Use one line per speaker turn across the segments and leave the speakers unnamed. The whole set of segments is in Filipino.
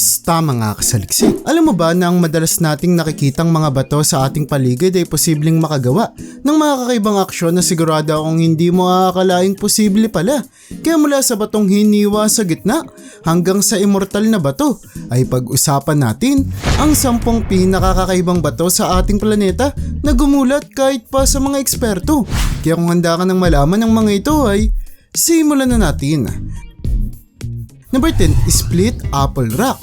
Kamusta mga kasaliksik? Alam mo ba na ang madalas nating nakikitang mga bato sa ating paligid ay posibleng makagawa ng mga kakaibang aksyon na sigurado akong hindi mo aakalaing posible pala. Kaya mula sa batong hiniwa sa gitna hanggang sa immortal na bato ay pag-usapan natin ang sampung pinakakakaibang bato sa ating planeta na gumulat kahit pa sa mga eksperto. Kaya kung handa ka ng malaman ng mga ito ay simulan na natin. Number 10, Split Apple Rock.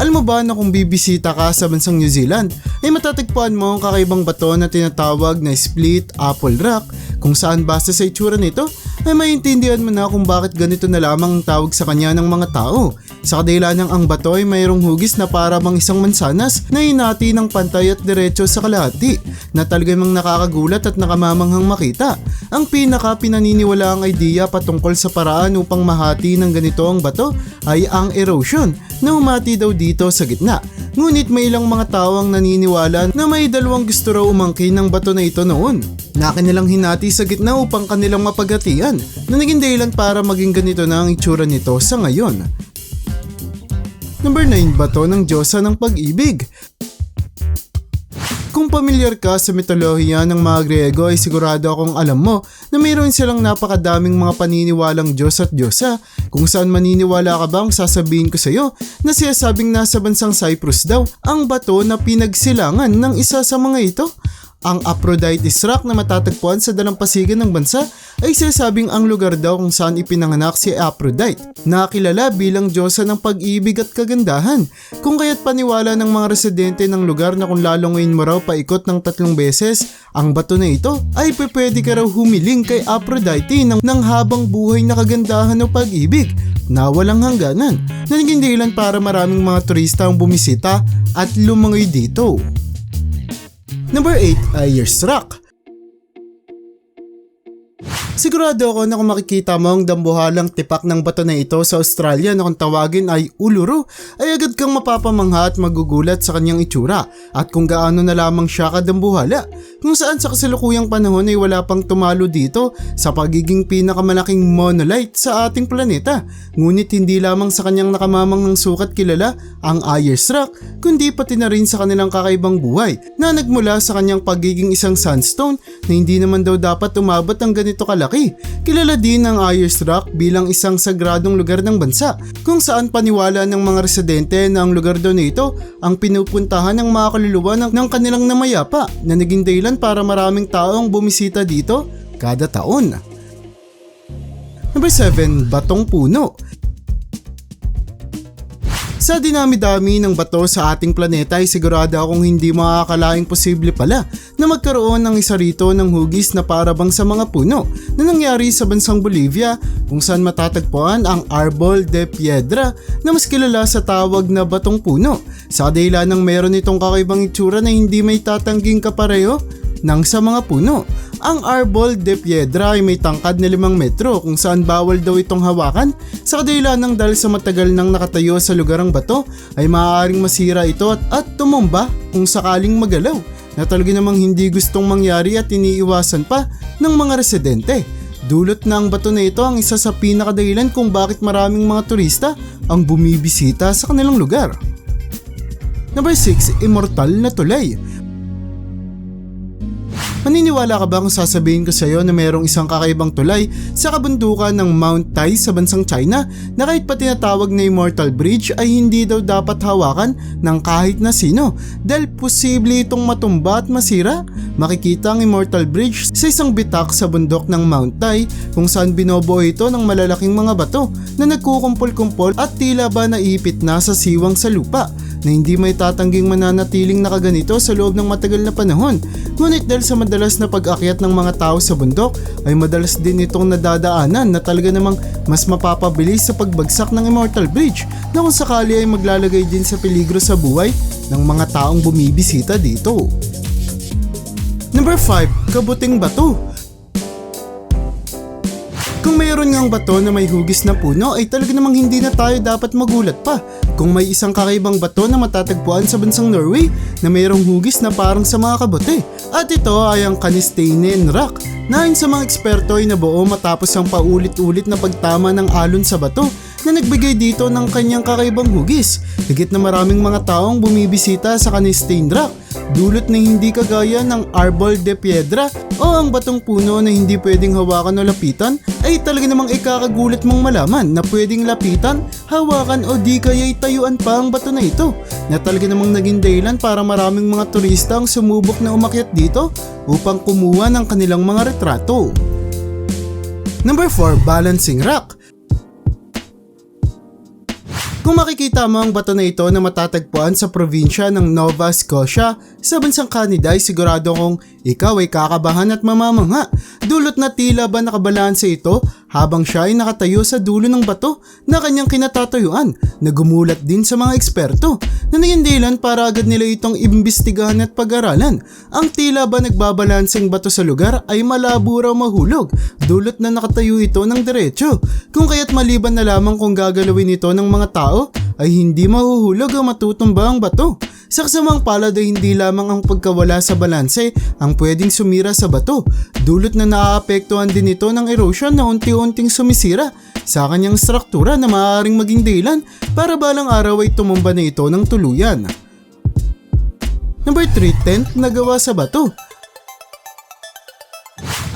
Alam mo ba na kung bibisita ka sa bansang New Zealand, ay matatagpuan mo ang kakaibang bato na tinatawag na Split Apple Rock kung saan base sa itsura nito ay maintindihan mo na kung bakit ganito na lamang ang tawag sa kanya ng mga tao. Sa kadahilan ng ang bato ay mayroong hugis na para bang isang mansanas na hinati ng pantay at diretso sa kalahati na talagang nakakagulat at nakamamanghang makita. Ang pinaka pinaniniwala ang idea patungkol sa paraan upang mahati ng ganito ang bato ay ang erosion na humati daw dito sa gitna. Ngunit may ilang mga tao ang naniniwala na may dalawang gusto raw umangkin ng bato na ito noon. Na kanilang hinati sa gitna upang kanilang mapaghatian na naging dahilan para maging ganito na ang itsura nito sa ngayon. Number 9, Bato ng Diyosa ng Pag-ibig. Kung pamilyar ka sa mitolohiya ng mga Grego ay sigurado akong alam mo na mayroon silang napakadaming mga paniniwalang Diyos at Diyosa kung saan maniniwala ka bang sasabihin ko sa iyo na siya sabing nasa bansang Cyprus daw ang bato na pinagsilangan ng isa sa mga ito? Ang Aphrodite Rock na matatagpuan sa dalampasigan ng bansa ay sinasabing ang lugar daw kung saan ipinanganak si Aphrodite, na kilala bilang diyosa ng pag-ibig at kagandahan. Kung kaya't paniwala ng mga residente ng lugar na kung lalunguin mo raw paikot ng tatlong beses ang bato na ito, ay pwede ka raw humiling kay Aphrodite ng, ng habang buhay na kagandahan o pag-ibig na walang hangganan na naging dahilan para maraming mga turista ang bumisita at lumangoy dito. Number 8, Ayers Rock. Sigurado ako na kung makikita mo ang dambuhalang tipak ng bato na ito sa Australia na kung tawagin ay Uluru, ay agad kang mapapamangha at magugulat sa kanyang itsura at kung gaano na lamang siya kadambuhala. Kung saan sa kasalukuyang panahon ay wala pang tumalo dito sa pagiging pinakamalaking monolith sa ating planeta. Ngunit hindi lamang sa kanyang nakamamanghang sukat kilala ang Ayers Rock, kundi pati na rin sa kanilang kakaibang buhay na nagmula sa kanyang pagiging isang sandstone na hindi naman daw dapat umabot ang ganito kalaki. Kilala din ang Ayers Rock bilang isang sagradong lugar ng bansa kung saan paniwala ng mga residente na ang lugar daw nito ang pinupuntahan ng mga kaluluwa ng, ng kanilang namayapa na naging dahilan para maraming tao ang bumisita dito kada taon. Number 7, Batong Puno sa dinami-dami ng bato sa ating planeta ay sigurado akong hindi makakalaing posible pala na magkaroon ng isa rito ng hugis na parabang sa mga puno na nangyari sa bansang Bolivia kung saan matatagpuan ang Arbol de Piedra na mas kilala sa tawag na batong puno. Sa dahilan ng meron itong kakaibang itsura na hindi may tatangging kapareho ng sa mga puno. Ang Arbol de Piedra ay may tangkad na 5 metro kung saan bawal daw itong hawakan sa kadahilan ng dahil sa matagal nang nakatayo sa lugar ang bato ay maaaring masira ito at, at tumumba kung sakaling magalaw na talaga namang hindi gustong mangyari at iniiwasan pa ng mga residente. Dulot na ang bato na ito ang isa sa pinakadahilan kung bakit maraming mga turista ang bumibisita sa kanilang lugar. Number 6, Immortal na Tulay Maniniwala ka ba kung sasabihin ko sa iyo na mayroong isang kakaibang tulay sa kabundukan ng Mount Tai sa bansang China na kahit pa tinatawag na Immortal Bridge ay hindi daw dapat hawakan ng kahit na sino dahil posible itong matumba at masira? Makikita ang Immortal Bridge sa isang bitak sa bundok ng Mount Tai kung saan binobuo ito ng malalaking mga bato na nagkukumpol-kumpol at tila ba naipit na sa siwang sa lupa na hindi may tatangging mananatiling nakaganito sa loob ng matagal na panahon. Ngunit dahil sa madalas na pag-akyat ng mga tao sa bundok ay madalas din itong nadadaanan na talaga namang mas mapapabilis sa pagbagsak ng Immortal Bridge na kung sakali ay maglalagay din sa peligro sa buhay ng mga taong bumibisita dito. Number 5, Kabuting Bato kung mayroon ngang bato na may hugis na puno ay talaga namang hindi na tayo dapat magulat pa kung may isang kakaibang bato na matatagpuan sa bansang Norway na mayroong hugis na parang sa mga kabote. At ito ay ang Kanisteinen Rock na ayon sa mga eksperto ay nabuo matapos ang paulit-ulit na pagtama ng alon sa bato na nagbigay dito ng kanyang kakaibang hugis. Higit na maraming mga taong bumibisita sa Kanistein Rock dulot na hindi kagaya ng Arbol de Piedra o ang batong puno na hindi pwedeng hawakan o lapitan ay talaga namang ikakagulat mong malaman na pwedeng lapitan, hawakan o di kaya'y tayuan pa ang bato na ito na talaga namang naging dahilan para maraming mga turista ang sumubok na umakyat dito upang kumuha ng kanilang mga retrato. Number 4, Balancing Rock. Kung makikita mo ang bato na ito na matatagpuan sa probinsya ng Nova Scotia sa bansang Canada ay sigurado kong ikaw ay kakabahan at mamamangha. Dulot na tila ba nakabalanse ito habang siya ay nakatayo sa dulo ng bato na kanyang kinatatayuan na gumulat din sa mga eksperto na naging dahilan para agad nila itong imbestigahan at pag-aralan. Ang tila ba nagbabalanseng bato sa lugar ay malabo raw mahulog dulot na nakatayo ito ng diretsyo. Kung kaya't maliban na lamang kung gagalawin ito ng mga tao ay hindi mahuhulog o matutumba ang bato. Sa kasamang palad ay hindi lamang ang pagkawala sa balanse ang pwedeng sumira sa bato, dulot na naaapektuhan din ito ng erosion na unti-unting sumisira sa kanyang struktura na maaaring maging dahilan para balang araw ay tumumba na ito ng tuluyan. Number 3, tent na gawa sa bato.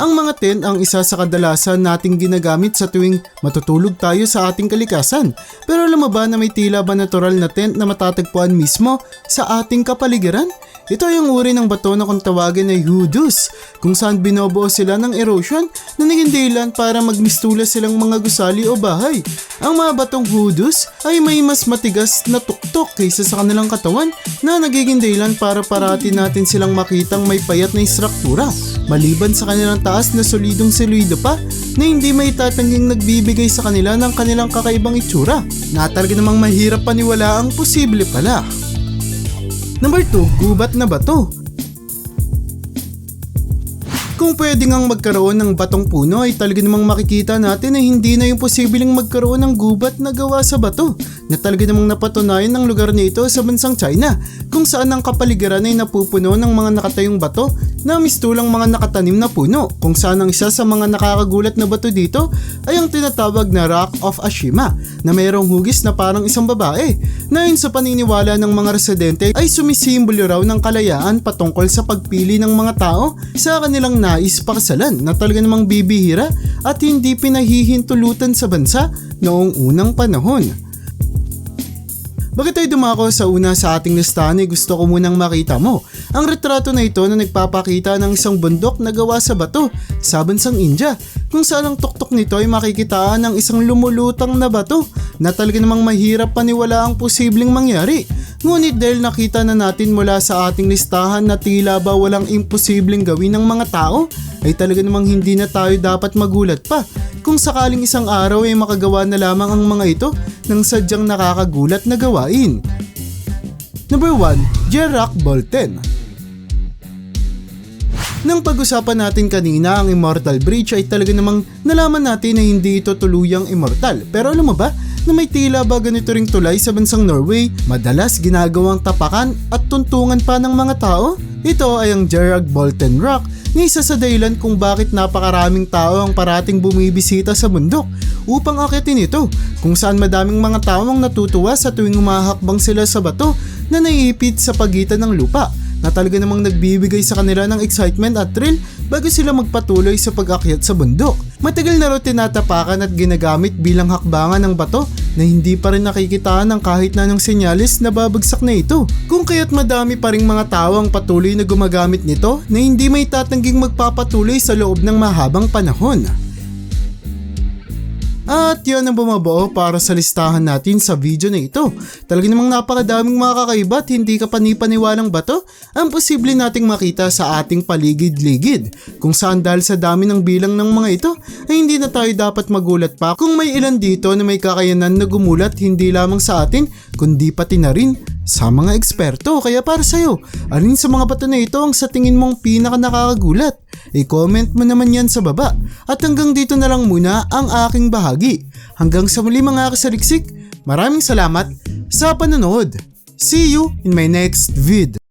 Ang mga tent ang isa sa kadalasan nating ginagamit sa tuwing matutulog tayo sa ating kalikasan. Pero alam mo ba na may tila ba natural na tent na matatagpuan mismo sa ating kapaligiran? Ito ay ang uri ng bato na kung tawagin ay hoodoos, kung saan binobuo sila ng erosion na naging dahilan para magmistula silang mga gusali o bahay. Ang mga batong hoodoos ay may mas matigas na tuktok kaysa sa kanilang katawan na nagiging dahilan para parati natin silang makitang may payat na istruktura maliban sa kanilang taas na solidong seluido pa na hindi may tatangging nagbibigay sa kanila ng kanilang kakaibang itsura na talaga namang mahirap paniwala ang posible pala. Number 2, gubat na bato. Kung pwede ngang magkaroon ng batong puno ay talaga namang makikita natin na hindi na yung posibleng magkaroon ng gubat na gawa sa bato na talaga namang napatunayan ng lugar nito sa bansang China kung saan ang kapaligiran ay napupuno ng mga nakatayong bato na mistulang mga nakatanim na puno kung saan ang isa sa mga nakakagulat na bato dito ay ang tinatawag na Rock of Ashima na mayroong hugis na parang isang babae na yun sa paniniwala ng mga residente ay sumisimbolo raw ng kalayaan patungkol sa pagpili ng mga tao sa kanilang nais pakasalan na talaga namang bibihira at hindi pinahihintulutan sa bansa noong unang panahon. Bakit tayo dumako sa una sa ating listahan ay gusto ko munang makita mo ang retrato na ito na nagpapakita ng isang bundok na gawa sa bato sa bansang India kung saan ang tuktok nito ay makikitaan ng isang lumulutang na bato na talaga namang mahirap paniwala ang posibleng mangyari. Ngunit dahil nakita na natin mula sa ating listahan na tila ba walang imposibleng gawin ng mga tao, ay talaga namang hindi na tayo dapat magulat pa kung sakaling isang araw ay makagawa na lamang ang mga ito ng sadyang nakakagulat na gawain. Number 1, Gerard Bolton nang pag-usapan natin kanina ang Immortal Bridge ay talaga namang nalaman natin na hindi ito tuluyang immortal. Pero alam mo ba na may tila ba ganito ring tulay sa bansang Norway, madalas ginagawang tapakan at tuntungan pa ng mga tao? Ito ay ang Gerard Bolton Rock na isa sa dahilan kung bakit napakaraming tao ang parating bumibisita sa bundok upang akitin ito kung saan madaming mga tao ang natutuwa sa tuwing umahakbang sila sa bato na naiipit sa pagitan ng lupa na talaga namang nagbibigay sa kanila ng excitement at thrill bago sila magpatuloy sa pag-akyat sa bundok. Matagal na rin tinatapakan at ginagamit bilang hakbangan ng bato na hindi pa rin nakikitaan ng kahit na ng senyalis na babagsak na ito. Kung kaya't madami pa ring mga tao ang patuloy na gumagamit nito na hindi may tatangging magpapatuloy sa loob ng mahabang panahon. At yan ang bumabuo para sa listahan natin sa video na ito. Talaga namang napakadaming mga kakaiba at hindi ka panipaniwalang bato ang posible nating makita sa ating paligid-ligid. Kung saan dahil sa dami ng bilang ng mga ito ay hindi na tayo dapat magulat pa kung may ilan dito na may kakayanan na gumulat hindi lamang sa atin kundi pati na rin sa mga eksperto. Kaya para sa'yo, alin sa mga bato na ito ang sa tingin mong pinaka nakakagulat? i-comment mo naman yan sa baba. At hanggang dito na lang muna ang aking bahagi. Hanggang sa muli mga kasaliksik, maraming salamat sa panonood. See you in my next vid.